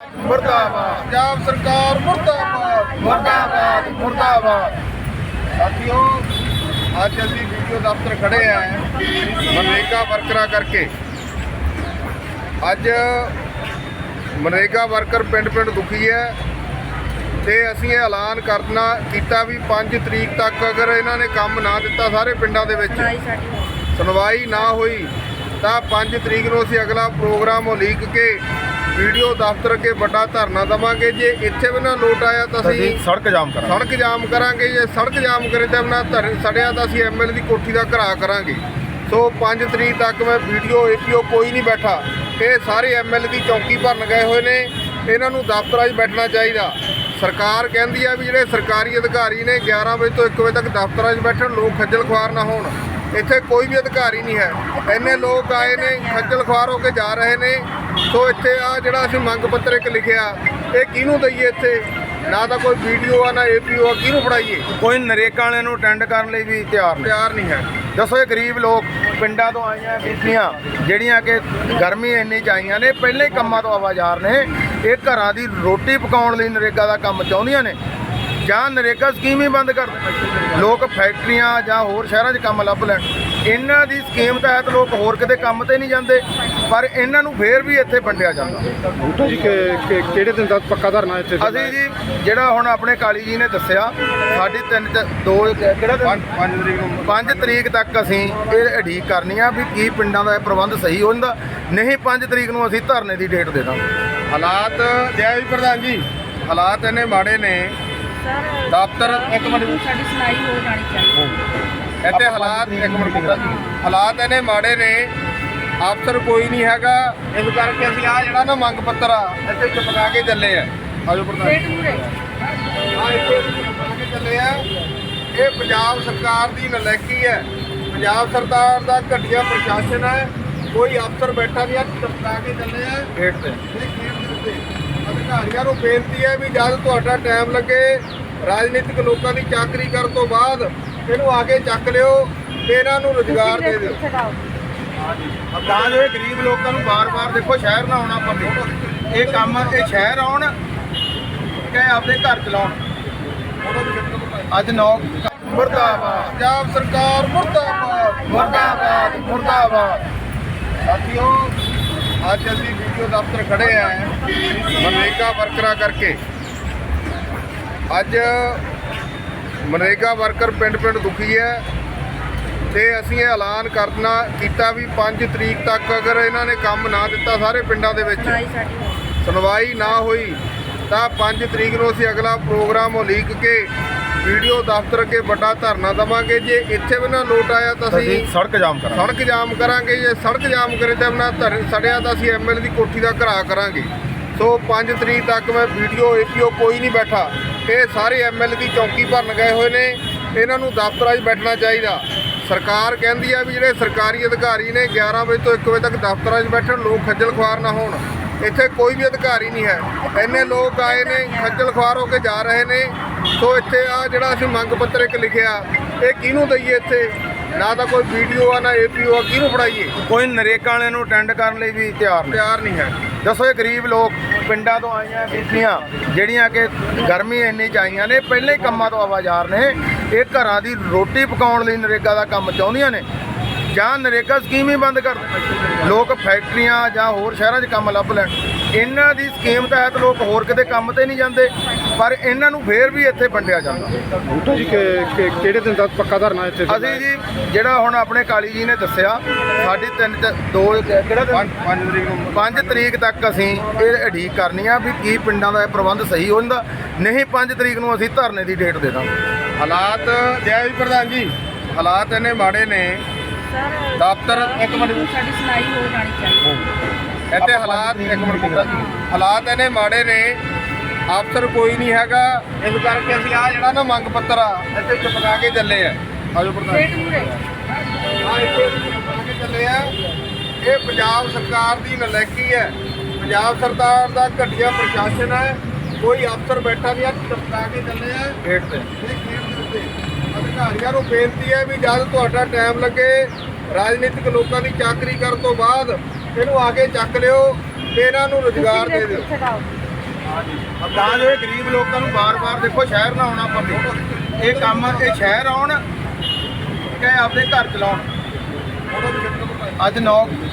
ਮੁਰਦਾਬਾਦ। ਪੰਜਾਬ ਸਰਕਾਰ ਮੁਰਦਾਬਾਦ। ਮੁਰਦਾਬਾਦ ਮੁਰਦਾਬਾਦ। ਸਾਥੀਓ ਅੱਜ ਅਸੀਂ ਵੀਡੀਓ ਦਫ਼ਤਰ ਖੜੇ ਆ। ਮਨਰੇਗਾ ਵਰਕਰਾਂ ਕਰਕੇ। ਅੱਜ ਮਨਰੇਗਾ ਵਰਕਰ ਪਿੰਡ ਪਿੰਡ ਦੁਖੀ ਹੈ ਤੇ ਅਸੀਂ ਇਹ ਐਲਾਨ ਕਰਨਾ ਕੀਤਾ ਵੀ 5 ਤਰੀਕ ਤੱਕ ਅਗਰ ਇਹਨਾਂ ਨੇ ਕੰਮ ਨਾ ਦਿੱਤਾ ਸਾਰੇ ਪਿੰਡਾਂ ਦੇ ਵਿੱਚ ਸੁਣਵਾਈ ਨਾ ਹੋਈ ਤਾਂ 5 ਤਰੀਕ ਨੂੰ ਅਸੀਂ ਅਗਲਾ ਪ੍ਰੋਗਰਾਮ ਉਲੀਕ ਕੇ ਵੀਡੀਓ ਦਫ਼ਤਰ ਅੱਗੇ ਵੱਡਾ ਧਰਨਾ ਦੇਵਾਂਗੇ। ਜੇ ਇੱਥੇ ਵੀ ਨਾ ਲੋਟ ਆਇਆ ਤਾਂ ਅਸੀਂ ਸੜਕ ਜਾਮ ਕਰਾਂਗੇ। ਸੜਕ ਜਾਮ ਕਰਾਂਗੇ। ਜੇ ਸੜਕ ਜਾਮ ਕਰੇ ਤਾਂ ਨਾ ਸੜਿਆ ਤਾਂ ਅਸੀਂ ਐਮਐਲ ਦੀ ਕੋਠੀ ਦਾ ਘਰਾ ਕਰਾਂਗੇ। ਸੋ 5 ਤਰੀਕ ਤੱਕ ਮੈਂ ਵੀਡੀਓ ਏਪੀਓ ਕੋਈ ਨਹੀਂ ਬੈਠਾ। ਇਹ ਸਾਰੇ ਐਮਐਲ ਦੀ ਚੌਕੀ ਭਰਨ ਗਏ ਹੋਏ ਨੇ। ਇਹਨਾਂ ਨੂੰ ਦਫ਼ਤਰਾਂ 'ਚ ਬੈਠਣਾ ਚਾਹੀਦਾ। ਸਰਕਾਰ ਕਹਿੰਦੀ ਆ ਵੀ ਜਿਹੜੇ ਸਰਕਾਰੀ ਅਧਿਕਾਰੀ ਨੇ 11 ਵਜੇ ਤੋਂ 1 ਵਜੇ ਤੱਕ ਦਫ਼ਤਰਾਂ 'ਚ ਬੈਠਣ ਲੋਕ ਖੱਜਲ ਖੁਆਰ ਨਾ ਹੋਣ। ਇੱਥੇ ਕੋਈ ਵੀ ਅਧਿਕਾਰੀ ਨਹੀਂ ਹੈ। ਇੰਨੇ ਲੋਕ ਆਏ ਨੇ ਖੱਜਲ ਖੁਆਰ ਹੋ ਕੇ ਜਾ ਰਹੇ ਨੇ। ਸੋ ਇੱਥੇ ਆ ਜਿਹੜਾ ਅਸੀਂ ਮੰਗ ਪੱਤਰ ਇੱਕ ਲਿਖਿਆ ਇਹ ਕਿਹਨੂੰ ਦਈਏ ਇੱਥੇ? ਨਾ ਤਾਂ ਕੋਈ ਵੀਡੀਓ ਆ ਨਾ ਏਪੀਓ ਆ ਕਿਹਨੂੰ ਫੜਾਈਏ? ਕੋਈ ਨਰੇਕਾ ਵਾਲਿਆਂ ਨੂੰ ਅਟੈਂਡ ਕਰਨ ਲਈ ਵੀ ਤਿਆਰ ਨਹੀਂ। ਤਿਆਰ ਨਹੀਂ ਹੈ। ਦੱਸੋ ਇਹ ਗਰੀਬ ਲੋਕ ਪਿੰਡਾਂ ਤੋਂ ਆਈਆਂ ਬੀਬੀਆਂ ਜਿਹੜੀਆਂ ਕਿ ਗਰਮੀ ਇੰਨੀ ਚ ਆਈਆਂ ਨੇ ਪਹਿਲੇ ਹੀ ਕੰਮਾਂ ਤੋਂ ਆਵਾਜ਼ਾਰ ਨੇ ਇਹ ਘਰਾਂ ਦੀ ਰੋਟੀ ਪਕਾਉਣ ਲਈ ਨਰੇਗਾ ਦਾ ਕੰਮ ਚਾਹੁੰਦੀਆਂ ਨੇ। ਜਾਂ ਨਰੇਗਾ ਸਕੀਮ ਹੀ ਬੰਦ ਕਰ ਲੋਕ ਫੈਕਟਰੀਆਂ ਜਾਂ ਹੋਰ ਸ਼ਹਿਰਾਂ 'ਚ ਕੰਮ ਲੱਭ ਲੈਣ। ਇਹਨਾਂ ਦੀ ਸਕੀਮ ਤਹਿਤ ਲੋਕ ਹੋਰ ਕਿਤੇ ਕੰਮ ਤੇ ਨਹੀਂ ਜਾਂਦੇ ਪਰ ਇਹਨਾਂ ਨੂੰ ਫੇਰ ਵੀ ਇੱਥੇ ਵੰਡਿਆ ਜਾਂਦਾ। ਬੂਟਾ ਜੀ ਕਿਹੜੇ ਦਿਨ ਦਾ ਪੱਕਾ ਧਰਨਾ ਇੱਥੇ ਅਸੀਂ ਜੀ ਜਿਹੜਾ ਹੁਣ ਆਪਣੇ ਕਾਲੀ ਜੀ ਨੇ ਦੱਸਿਆ ਸਾਡੀ ਤਿੰਨ ਤੇ ਦੋ ਕਿਹੜਾ ਦਿਨ? 5 ਤਰੀਕ ਨੂੰ। 5 ਤਰੀਕ ਤੱਕ ਅਸੀਂ ਇਹ ਉਡੀਕ ਕਰਨੀ ਆ ਵੀ ਕੀ ਪਿੰਡਾਂ ਦਾ ਇਹ ਪ੍ਰਬੰਧ ਸਹੀ ਹੋ ਜਾਂਦਾ ਨਹੀਂ 5 ਤਰੀਕ ਨੂੰ ਅਸੀਂ ਧਰਨੇ ਦੀ ਡੇਟ ਦੇ ਦਾਂਗੇ। ਹਾਲਾਤ ਜੈ ਵੀ ਪ੍ਰਧਾਨ ਜੀ ਹਾਲਾਤ ਇਹਨੇ ਮਾੜੇ ਨੇ। ਸਰ ਦਫ਼ਤਰ ਇੱਕ ਮਿੰਟ ਸਾਡੀ ਸੁਣਾਈ ਹੋ ਜਾਣੀ ਚਾਹੀਦੀ। ਇੱਥੇ ਹਾਲਾਤ ਇੱਕ ਮਿੰਟ ਜੀ ਹਾਲਾਤ ਇਹਨੇ ਮਾੜੇ ਨੇ ਅਫਸਰ ਕੋਈ ਨਹੀਂ ਹੈਗਾ। ਇਸ ਕਰਕੇ ਅਸੀਂ ਆ ਜਿਹੜਾ ਨਾ ਮੰਗ ਪੱਤਰ ਆ ਇੱਥੇ ਚਪਕਾ ਕੇ ਚੱਲੇ ਆ। ਆਜੋ ਪ੍ਰਧਾਨ ਆ ਇੱਥੇ ਚਪਕਾ ਕੇ ਚੱਲੇ ਆ। ਇਹ ਪੰਜਾਬ ਸਰਕਾਰ ਦੀ ਨਲਾਇਕੀ ਹੈ। ਪੰਜਾਬ ਸਰਕਾਰ ਦਾ ਘਟੀਆ ਪ੍ਰਸ਼ਾਸਨ ਹੈ। ਕੋਈ ਅਫਸਰ ਬੈਠਾ ਨਹੀਂ ਆ ਚਪਕਾ ਕੇ ਚੱਲੇ ਆ। ਤੇ। ਖੇਡ ਉੱਤੇ। ਅਧਿਕਾਰੀਆਂ ਨੂੰ ਬੇਨਤੀ ਹੈ ਵੀ ਜਦ ਤੁਹਾਡਾ ਟਾਈਮ ਲੱਗੇ ਰਾਜਨੀਤਿਕ ਲੋਕਾਂ ਦੀ ਚਾਕਰੀ ਕਰਨ ਤੋਂ ਬਾਅਦ ਇਹਨੂੰ ਆ ਕੇ ਚੱਕ ਲਿਓ ਤੇ ਇਹਨਾਂ ਨੂੰ ਰੁਜ਼ਗਾਰ ਦੇ ਦਿਓ। ਤਾਂ ਜੋ ਇਹ ਗਰੀਬ ਲੋਕਾਂ ਨੂੰ ਬਾਰ-ਬਾਰ ਦੇਖੋ ਸ਼ਹਿਰ ਨਾ ਆਉਣਾ ਪਵੇ ਇਹ ਕੰਮ ਇਹ ਸ਼ਹਿਰ ਆਉਣ ਕਿ ਆਪਦੇ ਘਰ ਚਲਾਉਣ। ਅੱਜ ਨੌ ਮੁਰਦਾਬਾਦ। ਪੰਜਾਬ ਸਰਕਾਰ ਮੁਰਦਾਬਾਦ। ਮੁਰਦਾਬਾਦ ਮੁਰਦਾਬਾਦ। ਸਾਥੀਓ ਅੱਜ ਅਸੀਂ ਵੀਡੀਓ ਦਫ਼ਤਰ ਖੜੇ ਆ। ਮਨਰੇਗਾ ਵਰਕਰਾਂ ਕਰਕੇ। ਅੱਜ ਮਨਰੇਗਾ ਵਰਕਰ ਪਿੰਡ ਪਿੰਡ ਦੁਖੀ ਹੈ ਤੇ ਅਸੀਂ ਇਹ ਐਲਾਨ ਕਰਨਾ ਕੀਤਾ ਵੀ 5 ਤਰੀਕ ਤੱਕ ਅਗਰ ਇਹਨਾਂ ਨੇ ਕੰਮ ਨਾ ਦਿੱਤਾ ਸਾਰੇ ਪਿੰਡਾਂ ਦੇ ਵਿੱਚ। ਸੁਣਵਾਈ ਨਾ ਹੋਈ ਤਾਂ 5 ਤਰੀਕ ਨੂੰ ਅਸੀਂ ਅਗਲਾ ਪ੍ਰੋਗਰਾਮ ਉਲੀਕ ਕੇ ਵੀਡੀਓ ਦਫ਼ਤਰ ਅੱਗੇ ਵੱਡਾ ਧਰਨਾ ਦੇਵਾਂਗੇ। ਜੇ ਇੱਥੇ ਵੀ ਨਾ ਲੋਟ ਆਇਆ ਤਾਂ ਅਸੀਂ ਸੜਕ ਜਾਮ ਕਰਾਂਗੇ। ਸੜਕ ਜਾਮ ਕਰਾਂਗੇ। ਜੇ ਸੜਕ ਜਾਮ ਕਰੇ ਤਾਂ ਨਾ ਧਰ ਸੜਿਆ ਤਾਂ ਅਸੀਂ ਐਮਐਲ ਦੀ ਕੋਠੀ ਦਾ ਘਰਾ ਕਰਾਂਗੇ। ਸੋ 5 ਤਰੀਕ ਤੱਕ ਮੈਂ ਵੀਡੀਓ ਏਪੀਓ ਕੋਈ ਨਹੀਂ ਬੈਠਾ। ਇਹ ਸਾਰੇ ਐਮਐਲ ਦੀ ਚੌਕੀ ਭਰਨ ਗਏ ਹੋਏ ਨੇ। ਇਹਨਾਂ ਨੂੰ ਦਫ਼ਤਰਾਂ 'ਚ ਬੈਠਣਾ ਚਾਹੀਦਾ। ਸਰਕਾਰ ਕਹਿੰਦੀ ਆ ਵੀ ਜਿਹੜੇ ਸਰਕਾਰੀ ਅਧਿਕਾਰੀ ਨੇ 11 ਵਜੇ ਤੋਂ 1 ਵਜੇ ਤੱਕ ਦਫ਼ਤਰਾਂ 'ਚ ਬੈਠਣ ਲੋਕ ਖੱਜਲ ਖੁਆਰ ਨਾ ਹੋਣ। ਇੱਥੇ ਕੋਈ ਵੀ ਅਧਿਕਾਰੀ ਨਹੀਂ ਹੈ। ਇੰਨੇ ਲੋਕ ਆਏ ਨੇ ਖੱਜਲ ਖੁਆਰ ਹੋ ਕੇ ਜਾ ਰਹੇ ਨੇ। ਸੋ ਇੱਥੇ ਆ ਜਿਹੜਾ ਅਸੀਂ ਮੰਗ ਪੱਤਰ ਇੱਕ ਲਿਖਿਆ ਇਹ ਕਿਹਨੂੰ ਦਈਏ ਇੱਥੇ? ਨਾ ਤਾਂ ਕੋਈ ਵੀਡੀਓ ਆ ਨਾ ਏਪੀਓ ਆ ਕਿਹਨੂੰ ਫੜਾਈਏ? ਕੋਈ ਨਰੇਕਾ ਵਾਲਿਆਂ ਨੂੰ ਅਟੈਂਡ ਕਰਨ ਲਈ ਵੀ ਤਿਆਰ ਤਿਆਰ ਨਹੀਂ ਹੈ। ਦੱਸੋ ਇਹ ਗਰੀਬ ਲੋਕ ਪਿੰਡਾਂ ਤੋਂ ਆਈਆਂ ਬੀਬੀਆਂ ਜਿਹੜੀਆਂ ਕਿ ਗਰਮੀ ਇੰਨੀ ਚ ਆਈਆਂ ਨੇ, ਪਹਿਲੇ ਹੀ ਕੰਮਾਂ ਤੋਂ ਆਵਾਜ਼ਾਰ ਨੇ। ਇਹ ਘਰਾਂ ਦੀ ਰੋਟੀ ਪਕਾਉਣ ਲਈ ਨਰੇਗਾ ਦਾ ਕੰਮ ਚਾਹੁੰਦੀਆਂ ਨੇ। ਜਾਂ ਨਰੇਗਾ ਸਕੀਮ ਹੀ ਬੰਦ ਕਰ ਲੋਕ ਫੈਕਟਰੀਆਂ ਜਾਂ ਹੋਰ ਸ਼ਹਿਰਾਂ 'ਚ ਕੰਮ ਲੱਭ ਲੈਣ। ਇਹਨਾਂ ਦੀ ਸਕੀਮ ਤਹਿਤ ਲੋਕ ਹੋਰ ਕਿਤੇ ਕੰਮ ਤੇ ਨਹੀਂ ਜਾਂਦੇ। ਪਰ ਇਹਨਾਂ ਨੂੰ ਫੇਰ ਵੀ ਇੱਥੇ ਵੰਡਿਆ ਜਾਂਦਾ। ਬੂਟਾ ਜੀ ਕਿ- ਕਿ- ਕਿਹੜੇ ਦਿਨ ਦਾ ਪੱਕਾ ਧਰਨਾ ਇੱਥੇ ਅਸੀਂ ਜੀ ਜਿਹੜਾ ਹੁਣ ਆਪਣੇ ਕਾਲੀ ਜੀ ਨੇ ਦੱਸਿਆ ਸਾਡੀ ਤਿੰਨ ਤੇ ਦੋ ਕਿਹੜਾ ਦਿਨ? 5 ਤਰੀਕ ਨੂੰ। 5 ਤਰੀਕ ਤੱਕ ਅਸੀਂ ਇਹ ਉਡੀਕ ਕਰਨੀ ਆ ਵੀ ਕੀ ਪਿੰਡਾਂ ਦਾ ਇਹ ਪ੍ਰਬੰਧ ਸਹੀ ਹੋ ਜਾਂਦਾ ਨਹੀਂ 5 ਤਰੀਕ ਨੂੰ ਅਸੀਂ ਧਰਨੇ ਦੀ ਡੇਟ ਦੇ ਦਾਂਗੇ। ਹਾਲਾਤ ਜੈ ਵੀ ਪ੍ਰਧਾਨ ਜੀ ਹਾਲਾਤ ਇਹਨੇ ਮਾੜੇ ਨੇ। ਸਰ ਦਫ਼ਤਰ ਇੱਕ ਮਿੰਟ। ਸਾਡੀ ਸੁਣਾਈ ਹੋ ਜਾਣੀ ਚਾਹੀਦੀ। ਇੱਥੇ ਹਾਲਾਤ ਇੱਕ ਮਿੰਟ ਹਾਲਾਤ ਇਹਨੇ ਮਾੜੇ ਨੇ ਅਫਸਰ ਕੋਈ ਨਹੀਂ ਹੈਗਾ ਇਸ ਕਰਕੇ ਅਸੀਂ ਆ ਜਿਹੜਾ ਨਾ ਮੰਗ ਪੱਤਰ ਆ ਇੱਥੇ ਚਪਕਾ ਕੇ ਚੱਲੇ ਆ। ਆਜੋ ਪ੍ਰਧਾਨ। ਆ ਇੱਥੇ ਚਪਕਾ ਕੇ ਚੱਲੇ ਆ। ਇਹ ਪੰਜਾਬ ਸਰਕਾਰ ਦੀ ਨਲਾਇਕੀ ਹੈ। ਪੰਜਾਬ ਸਰਕਾਰ ਦਾ ਘਟੀਆ ਪ੍ਰਸ਼ਾਸਨ ਹੈ। ਕੋਈ ਅਫਸਰ ਬੈਠਾ ਨਹੀਂ ਆ ਚਪਕਾ ਕੇ ਚੱਲੇ ਆ। ਡੇਟ ਤੇ। ਅਧਿਕਾਰੀਆਂ ਨੂੰ ਬੇਨਤੀ ਹੈ ਵੀ ਜਦ ਤੁਹਾਡਾ ਟਾਈਮ ਲੱਗੇ ਰਾਜਨੀਤਿਕ ਲੋਕਾਂ ਦੀ ਚਾਕਰੀ ਕਰਨ ਤੋਂ ਬਾਅਦ ਇਹਨੂੰ ਆ ਕੇ ਚੱਕ ਲਿਓ ਤੇ ਇਹਨਾਂ ਨੂੰ ਰੁਜ਼ਗਾਰ ਦੇ ਦਿਓ। ਤਾਂ ਜੋ ਇਹ ਗਰੀਬ ਲੋਕਾਂ ਨੂੰ ਬਾਰ-ਬਾਰ ਦੇਖੋ ਸ਼ਹਿਰ ਨਾ ਆਉਣਾ ਪਵੇ ਇਹ ਕੰਮ, ਇਹ ਸ਼ਹਿਰ ਆਉਣ, ਕਿ ਆਪਦੇ ਘਰ ਚਲਾਉਣ। ਅੱਜ 9